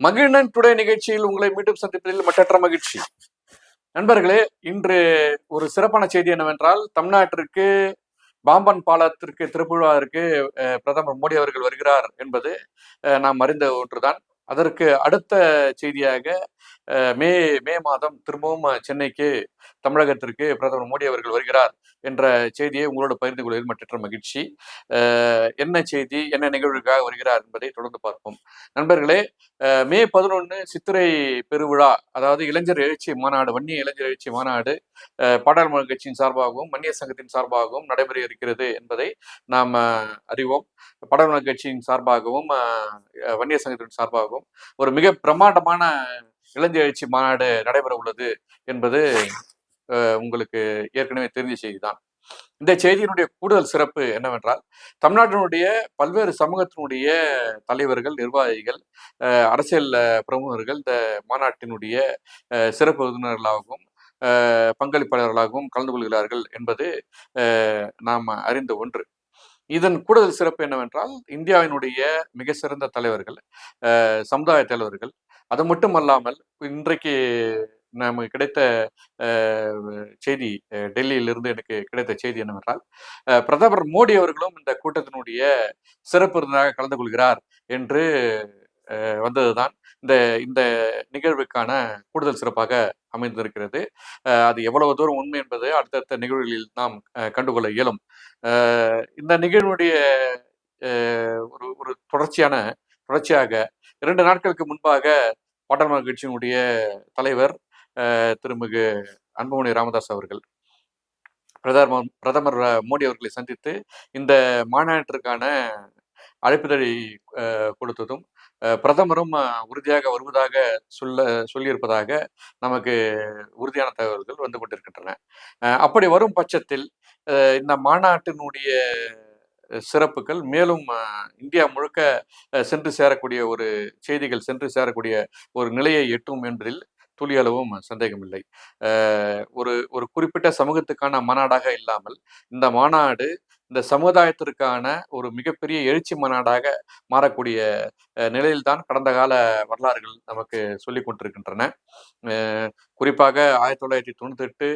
Magizhnan today நிகழ்ச்சியில் உங்களை மீண்டும் சந்திப்பதில் மற்றற்ற மகிழ்ச்சி. நண்பர்களே இன்று ஒரு சிறப்பான செய்தி என்னவென்றால் தமிழ்நாட்டிற்கு பாம்பன் பாலத்திற்கு திருப்புழாவிற்கு அஹ், பிரதமர் மோடி அவர்கள் வருகிறார் என்பது அஹ், நாம் அறிந்த ஒன்றுதான். அதற்கு அடுத்த செய்தியாக மே மே மாதம் திரும்பவும் சென்னைக்கு தமிழகத்திற்கு பிரதமர் மோடி அவர்கள் வருகிறார் என்ற செய்தியை உங்களோட பகிர்ந்து கொள்வதில் மற்ற மகிழ்ச்சி. என்ன செய்தி என்ன நிகழ்வுக்காக வருகிறார் என்பதை தொடர்ந்து பார்ப்போம். நண்பர்களே மே பதினொன்று சித்திரை பெருவிழா அதாவது இளைஞர் எழுச்சி மாநாடு வன்னிய இளைஞர் எழுச்சி மாநாடு பாடாளுமன்ற கட்சியின் சார்பாகவும் வன்னிய சங்கத்தின் சார்பாகவும் நடைபெற இருக்கிறது என்பதை நாம் அறிவோம். பாடாளுமன்ற கட்சியின் சார்பாகவும் வன்னிய சங்கத்தின் சார்பாகவும் ஒரு மிக பிரம்மாண்டமான இளைஞர் எழுச்சி மாநாடு நடைபெற உள்ளது என்பது உங்களுக்கு ஏற்கனவே தெரிஞ்ச செய்திதான். இந்த செய்தியினுடைய கூடுதல் சிறப்பு என்னவென்றால் தமிழ்நாட்டினுடைய பல்வேறு சமூகத்தினுடைய தலைவர்கள் நிர்வாகிகள் அரசியல் பிரமுகர்கள் இந்த மாநாட்டினுடைய அஹ், சிறப்பு விருந்தினர்களாகவும் பங்களிப்பாளர்களாகவும் கலந்து கொள்கிறார்கள் என்பது நாம் அறிந்த ஒன்று. இதன் கூடுதல் சிறப்பு என்னவென்றால் இந்தியாவினுடைய மிக சிறந்த தலைவர்கள் சமுதாய தலைவர்கள் அது மட்டுமல்லாமல் இன்றைக்கு நமக்கு கிடைத்த செய்தி டெல்லியிலிருந்து எனக்கு கிடைத்த செய்தி என்னவென்றால் பிரதமர் மோடி அவர்களும் இந்த கூட்டத்தினுடைய சிறப்பு விருந்தாக கலந்து கொள்கிறார் என்று வந்ததுதான் இந்த இந்த நிகழ்வுக்கான கூடுதல் சிறப்பாக அமைந்திருக்கிறது. அது எவ்வளவு தூரம் உண்மை என்பது அடுத்தடுத்த நிகழ்வுகளில் நாம் கண்டுகொள்ள இயலும். இந்த நிகழ்வுடைய ஒரு ஒரு தொடர்ச்சியான தொடர்ச்சியாக இரண்டு நாட்களுக்கு முன்பாக பாட்டாளர் கட்சியினுடைய தலைவர் திருமிகு அன்புமணி ராமதாஸ் அவர்கள். பிரதமர் பிரதமர் மோடி அவர்களை சந்தித்து இந்த மாநாட்டிற்கான அழைப்புதழை கொடுத்ததும் பிரதமரும் உறுதியாக வருவதாக சொல்ல சொல்லியிருப்பதாக நமக்கு உறுதியான தகவல்கள் வந்து கொண்டிருக்கின்றன. அப்படி வரும் பட்சத்தில் இந்த மாநாட்டினுடைய சிறப்புகள். மேலும் இந்தியா முழுக்க சென்று சேரக்கூடிய ஒரு செய்திகள் சென்று சேரக்கூடிய ஒரு நிலையை எட்டும் என்பதில் துளியளவும் சந்தேகமில்லை. ஒரு ஒரு குறிப்பிட்ட சமூகத்துக்கான மாநாடாக இல்லாமல் இந்த மாநாடு இந்த சமுதாயத்திற்கான ஒரு மிகப்பெரிய எழுச்சி மாநாடாக மாறக்கூடிய நிலையில்தான் கடந்த கால வரலாறுகள் நமக்கு சொல்லிக் கொண்டிருக்கின்றன. குறிப்பாக ஆயிரத்தி தொள்ளாயிரத்தி தொண்ணூத்தி எட்டு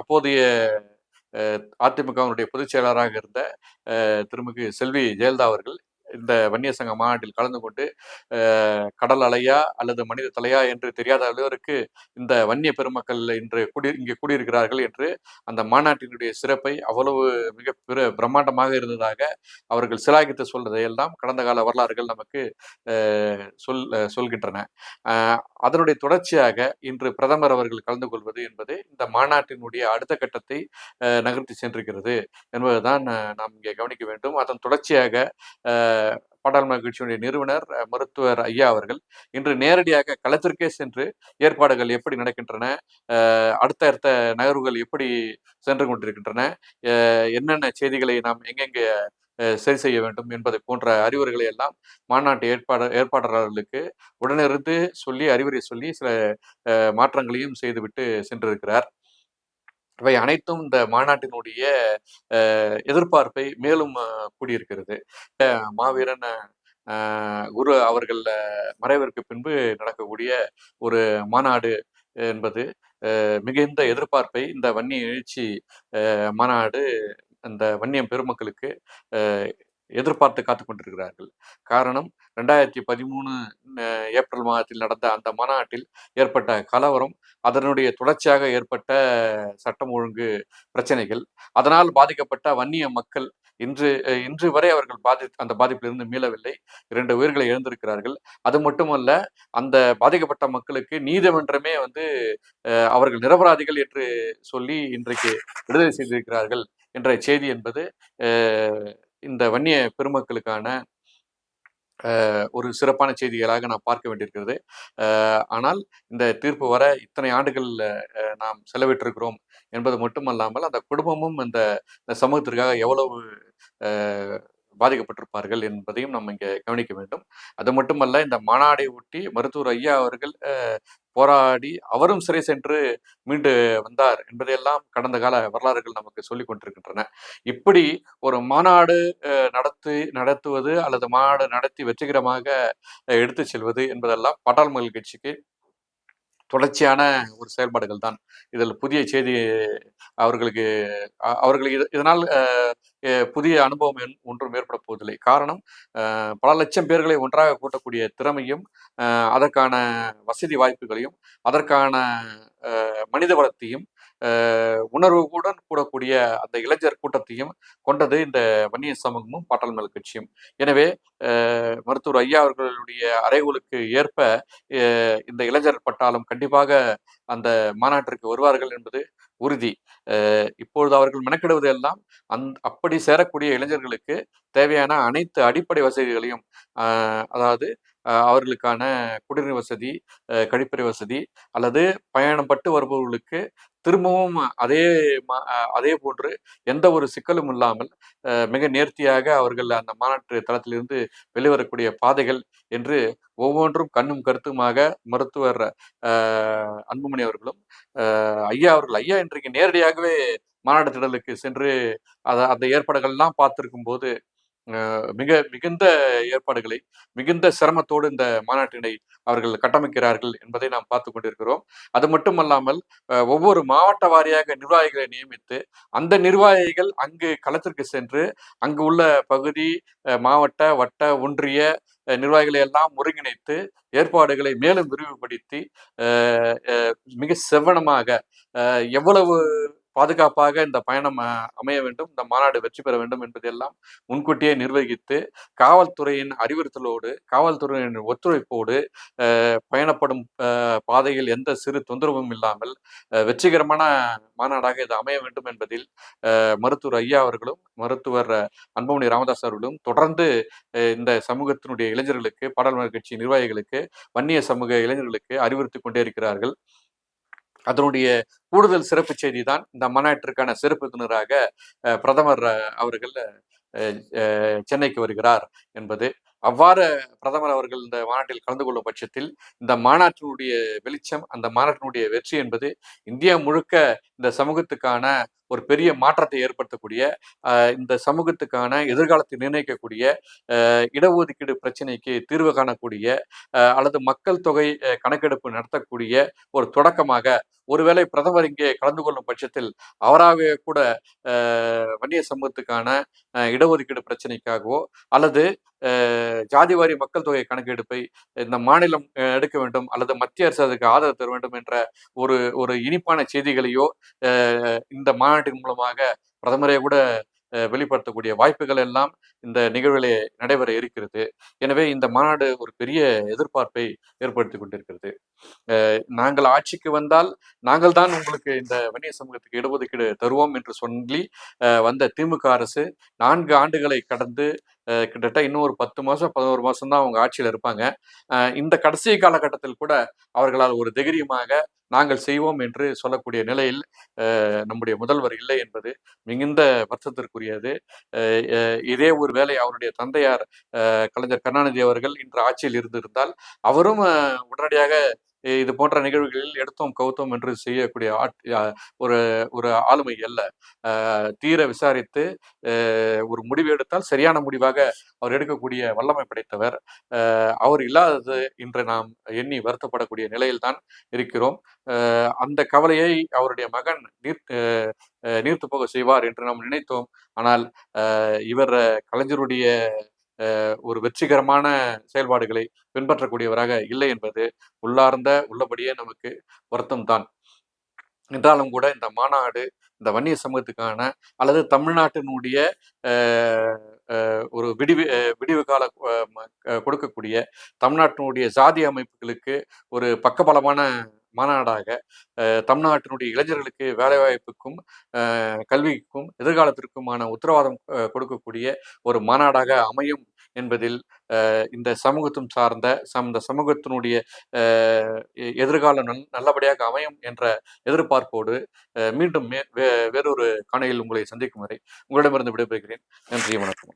அப்போதைய அதிமுகவினுடைய பொதுச் செயலாளராக இருந்த திருமிகு செல்வி ஜெயலலிதா அவர்கள் இந்த வன்னிய சங்க மாநாட்டில் கலந்து கொண்டு கடல் அலையா அல்லது மனித தலையா என்று தெரியாத அளவிற்கு இந்த வன்னிய பெருமக்கள் இன்று குடி இங்கே கூடியிருக்கிறார்கள் என்று அந்த மாநாட்டினுடைய சிறப்பை அவ்வளவு மிக பிற பிரம்மாண்டமாக இருந்ததாக அவர்கள் சிலாகித்து சொல்றதையெல்லாம் கடந்த கால வரலாறுகள் நமக்கு அஹ், சொல் அஹ், சொல்கின்றன. அஹ், அதனுடைய தொடர்ச்சியாக இன்று பிரதமர் அவர்கள் கலந்து கொள்வது என்பது இந்த மாநாட்டினுடைய அடுத்த கட்டத்தை அஹ், நகர்த்தி சென்றிருக்கிறது என்பதுதான் நாம் இங்கே கவனிக்க வேண்டும். அதன் தொடர்ச்சியாக பாடாளுமன்ற கட்சியினுடைய நிறுவனர் மருத்துவர் ஐயா அவர்கள் இன்று நேரடியாக களத்திற்கே சென்று ஏற்பாடுகள் எப்படி நடக்கின்றன அடுத்த அடுத்த நகர்வுகள் எப்படி சென்று கொண்டிருக்கின்றன என்னென்ன செய்திகளை நாம் எங்கெங்கே சரி செய்ய வேண்டும் என்பதை போன்ற அறிவுரைகளை எல்லாம் மாநாட்டு ஏற்பாடு ஏற்பாட்டாளர்களுக்கு உடனிருந்து சொல்லி அறிவுரை சொல்லி சில மாற்றங்களையும் செய்துவிட்டு சென்றிருக்கிறார். இவை அனைத்தும் இந்த மாநாட்டினுடைய அஹ், எதிர்பார்ப்பை மேலும் கூடியிருக்கிறது. மாவீரன் குரு அவர்கள் மறைவிற்கு பின்பு நடக்கக்கூடிய ஒரு மாநாடு என்பது மிகுந்த எதிர்பார்ப்பை இந்த வன்னிய எழுச்சி மாநாடு அந்த வன்னியம் பெருமக்களுக்கு எதிர்பார்த்து காத்து கொண்டிருக்கிறார்கள். காரணம் ரெண்டாயிரத்தி பதிமூணு ஏப்ரல் மாதத்தில் நடந்த அந்த மாநாட்டில் ஏற்பட்ட கலவரம் அதனுடைய தொடர்ச்சியாக ஏற்பட்ட சட்டம் ஒழுங்கு பிரச்சனைகள் அதனால் பாதிக்கப்பட்ட வன்னிய மக்கள் இன்று இன்று வரை அவர்கள் பாதி அந்த பாதிப்பிலிருந்து மீளவில்லை. இரண்டு உயிர்களை இழந்திருக்கிறார்கள். அது மட்டுமல்ல அந்த பாதிக்கப்பட்ட மக்களுக்கு நீதிமன்றமே வந்து அவர்கள் நிரபராதிகள் என்று சொல்லி இன்றைக்கு விடுதலை செய்திருக்கிறார்கள். என்ற செய்தி என்பது இந்த வன்னிய பெருமக்களுக்கான ஒரு சிறப்பான செய்திகளாக நாம் பார்க்க வேண்டியிருக்கிறது. ஆனால் இந்த தீர்ப்பு வர இத்தனை ஆண்டுகள் நாம் செலவிட்டிருக்கிறோம் என்பது மட்டுமல்லாமல் அந்த குடும்பமும் இந்த சமூகத்திற்காக எவ்வளவு பாதிக்கப்பட்டிருப்பார்கள் என்பதையும் நம்ம இங்கே கவனிக்க வேண்டும். அது மட்டுமல்ல இந்த மாநாடை ஒட்டி மருத்துவர் ஐயா அவர்கள் போராடி அவரும் சிறை சென்று மீண்டு வந்தார் என்பதையெல்லாம் கடந்த கால வரலாறுகள் நமக்கு சொல்லிக் கொண்டிருக்கின்றன. இப்படி ஒரு மாநாடு நடத்தி நடத்துவது அல்லது மாநாடு நடத்தி வெற்றிகரமாக எடுத்து செல்வது என்பதெல்லாம் பாட்டாளி கட்சிக்கு தொடர்ச்சியான ஒரு செயல்பாடுகள் தான் இதில் புதிய செய்தி அவர்களுக்கு அவர்களுக்கு இதனால் புதிய அனுபவம் ஒன்றும் ஏற்பட போவதில்லை. காரணம் பல லட்சம் பேர்களை ஒன்றாக கூட்டக்கூடிய திறமையும் அதற்கான வசதி வாய்ப்புகளையும் அதற்கான மனித வளத்தையும் உணர்வுடன் கூடக்கூடிய அந்த இளைஞர் கூட்டத்தையும் கொண்டது இந்த வன்னிய சமூகமும் பாட்டாள் மேல் கட்சியும். எனவே மருத்துவர் ஐயா அவர்களுடைய அறைகூலுக்கு ஏற்ப இந்த இளைஞர் பட்டாலும் கண்டிப்பாக அந்த மாநாட்டிற்கு வருவார்கள் என்பது உறுதி. இப்பொழுது அவர்கள் மெனக்கிடுவது எல்லாம் அந் அப்படி சேரக்கூடிய இளைஞர்களுக்கு தேவையான அனைத்து அடிப்படை வசதிகளையும் அதாவது அவர்களுக்கான குடிநீர் வசதி கழிப்பறை வசதி அல்லது பயணப்பட்டு வருபவர்களுக்கு திரும்பவும் அதே அதே போன்று எந்த ஒரு சிக்கலும் இல்லாமல் மிக நேர்த்தியாக அவர்கள் அந்த மாநாட்டு தளத்திலிருந்து வெளிவரக்கூடிய பாதைகள் என்று ஒவ்வொன்றும் கண்ணும் கருத்துமாக மருத்துவர் அன்புமணி அவர்களும் ஐயா அவர்கள் ஐயா இன்றைக்கு நேரடியாகவே மாநாட்டு திடலுக்கு சென்று அதை அந்த ஏற்பாடுகள்லாம் பார்த்துருக்கும் போது மிக மிகுந்த ஏற்பாடுகளை மிகுந்த சிரமத்தோடு இந்த மாநாட்டினை அவர்கள் கட்டமைக்கிறார்கள் என்பதை நாம் பார்த்து கொண்டிருக்கிறோம். அது மட்டுமல்லாமல் ஒவ்வொரு மாவட்ட வாரியாக நிர்வாகிகளை நியமித்து அந்த நிர்வாகிகள் அங்கு களத்திற்கு சென்று அங்கு உள்ள பகுதி மாவட்ட வட்ட ஒன்றிய நிர்வாகிகளை எல்லாம் ஒருங்கிணைத்து ஏற்பாடுகளை மேலும் விரிவுபடுத்தி மிக செவ்வனமாக எவ்வளவு பாதுகாப்பாக இந்த பயணம் அமைய வேண்டும். இந்த மாநாடு வெற்றி பெற வேண்டும் என்பதெல்லாம் முன்கூட்டியே நிர்வகித்து காவல்துறையின் அறிவுறுத்தலோடு காவல்துறையின் ஒத்துழைப்போடு பயணப்படும் பாதையில் எந்த சிறு தொந்தரவும் இல்லாமல் வெற்றிகரமான மாநாடாக இது அமைய வேண்டும் என்பதில் மருத்துவர் ஐயா அவர்களும் மருத்துவர் அன்புமணி ராமதாஸ் அவர்களும் தொடர்ந்து இந்த சமூகத்தினுடைய இளைஞர்களுக்கு பாடல் கட்சி நிர்வாகிகளுக்கு வன்னிய சமூக இளைஞர்களுக்கு அறிவுறுத்தி கொண்டே இருக்கிறார்கள். அதனுடைய கூடுதல் சிறப்பு செய்தி தான் இந்த மாநாட்டிற்கான சிறப்பு விருந்தினராக பிரதமர் அவர்கள் சென்னைக்கு வருகிறார் என்பது. அவ்வாறு பிரதமர் அவர்கள் இந்த மாநாட்டில் கலந்து கொள்ளும் பட்சத்தில் இந்த மாநாட்டினுடைய வெளிச்சம் அந்த மாநாட்டினுடைய வெற்றி என்பது இந்தியா முழுக்க இந்த சமூகத்துக்கான ஒரு பெரிய மாற்றத்தை ஏற்படுத்தக்கூடிய இந்த சமூகத்துக்கான எதிர்காலத்தை நிர்ணயிக்கக்கூடிய இடஒதுக்கீடு பிரச்சனைக்கு தீர்வு காணக்கூடிய அல்லது மக்கள் தொகை கணக்கெடுப்பு நடத்தக்கூடிய ஒரு தொடக்கமாக ஒருவேளை பிரதமர் இங்கே கலந்து கொள்ளும் பட்சத்தில் அவராகவே கூட வன்னிய சமூகத்துக்கான இடஒதுக்கீடு பிரச்சனைக்காகவோ அல்லது ஜாதிவாரி மக்கள் தொகை கணக்கெடுப்பை இந்த மாநிலம் எடுக்க வேண்டும் அல்லது மத்திய அரசு அதுக்கு ஆதரவு தர வேண்டும் என்ற ஒரு ஒரு இனிப்பான செய்திகளையோ இந்த மா மாநாட்டின் மூலமாக பிரதமரே கூட வெளிப்படுத்தக்கூடிய வாய்ப்புகள் எல்லாம் இந்த நிகழ்விலே நடைபெற இருக்கிறது. எனவே இந்த மாநாடு ஒரு பெரிய எதிர்பார்ப்பை ஏற்படுத்தி கொண்டிருக்கிறது. நாங்கள் ஆட்சிக்கு வந்தால் நாங்கள் தான் உங்களுக்கு இந்த வன்னிய சமூகத்துக்கு இடஒதுக்கீடு தருவோம் என்று சொல்லி வந்த திமுக அரசு நான்கு ஆண்டுகளை கடந்து கிட்டத்தட்ட இன்னும் ஒரு பத்து மாதம் பதினோரு மாதம் தான் அவங்க ஆட்சியில் இருப்பாங்க. இந்த கடைசி காலகட்டத்தில் கூட அவர்களால் ஒரு தைரியமாக நாங்கள் செய்வோம் என்று சொல்லக்கூடிய நிலையில் நம்முடைய முதல்வர் இல்லை என்பது மிகுந்த வருத்தத்திற்குரியது. இதே ஒரு வேலை அவருடைய தந்தையார் கலைஞர் கருணாநிதி அவர்கள் இன்று ஆட்சியில் இருந்திருந்தால் அவரும் உடனடியாக இது போன்ற நிகழ்வுகளில் எடுத்தோம் கவுத்தோம் என்று செய்யக்கூடிய ஒரு ஒரு ஆளுமை அல்ல. தீர விசாரித்து ஒரு முடிவு எடுத்தால் சரியான முடிவாக அவர் எடுக்கக்கூடிய வல்லமை படைத்தவர். அவர் இல்லாதது இன்று நாம் எண்ணி வருத்தப்படக்கூடிய நிலையில்தான் இருக்கிறோம். அந்த கவலையை அவருடைய மகன் நீர் நீர்த்து போக செய்வார் என்று நாம் நினைத்தோம். ஆனால் இவர் கலைஞருடைய ஒரு வெற்றிகரமான செயல்பாடுகளை பின்பற்றக்கூடியவராக இல்லை என்பது உள்ளார்ந்த உள்ளபடியே நமக்கு வருத்தம் தான். என்றாலும் கூட இந்த மாநாடு இந்த வன்னிய சமூகத்துக்கான அல்லது தமிழ்நாட்டினுடைய ஒரு விடிவு விடிவு கால கொடுக்கக்கூடிய தமிழ்நாட்டினுடைய சாதி அமைப்புகளுக்கு ஒரு பக்கபலமான மாநாடாக தமிழ்நாட்டினுடைய இளைஞர்களுக்கு வேலைவாய்ப்புக்கும் கல்விக்கும் எதிர்காலத்திற்குமான உத்தரவாதம் கொடுக்கக்கூடிய ஒரு மாநாடாக அமையும் என்பதில் இந்த சமூகத்தும் சார்ந்த இந்த சமூகத்தினுடைய எதிர்காலம் நல் நல்லபடியாக அமையும் என்ற எதிர்பார்ப்போடு மீண்டும் வேறொரு காணையில் உங்களை சந்திக்கும் வரை உங்களிடமிருந்து விடைபெறுகிறேன். நன்றி வணக்கம்.